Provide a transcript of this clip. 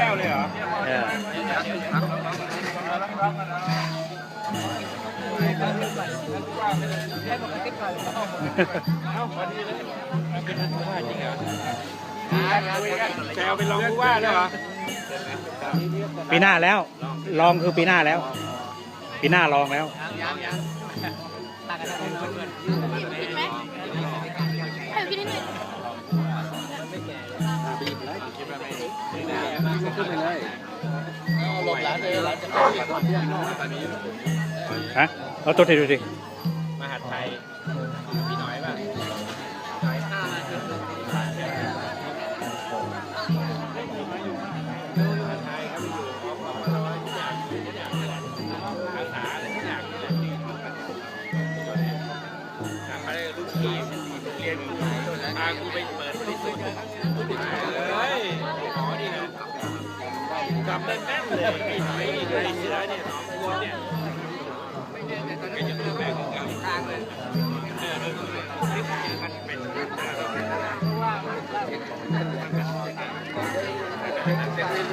ก้วเลยเหรอเออเอ้าวันนี้เลยเป็นผู้ว่าจริงเหรอแซวเป็นรองผู้ว่าแล้วเหรอปีหน้าแล้วลองคือปีหน้าแล้ว ปีหน้าลองแล้ว ฮะเอาตัวทีดูสิมหาดไทยพี่หน่อยป่ะมหาดไทยครับอยู่ของของเราทุกอย่างทุกอย่างอาสาอะไรทุกอย่างนี่แหละทำไปได้รุ่นพี่โรงเรียนกูพากูไปเปิดบริษัทเจำได้แม่นเลยไม่ไอ้ไอ้เชื้อเนี่ยหนองบัเนี่ยไม่เนี่แต่ตอนนั้เป็นแม่กลางทางเลยเออเลยที่เจอกันเป็นเพราะว่า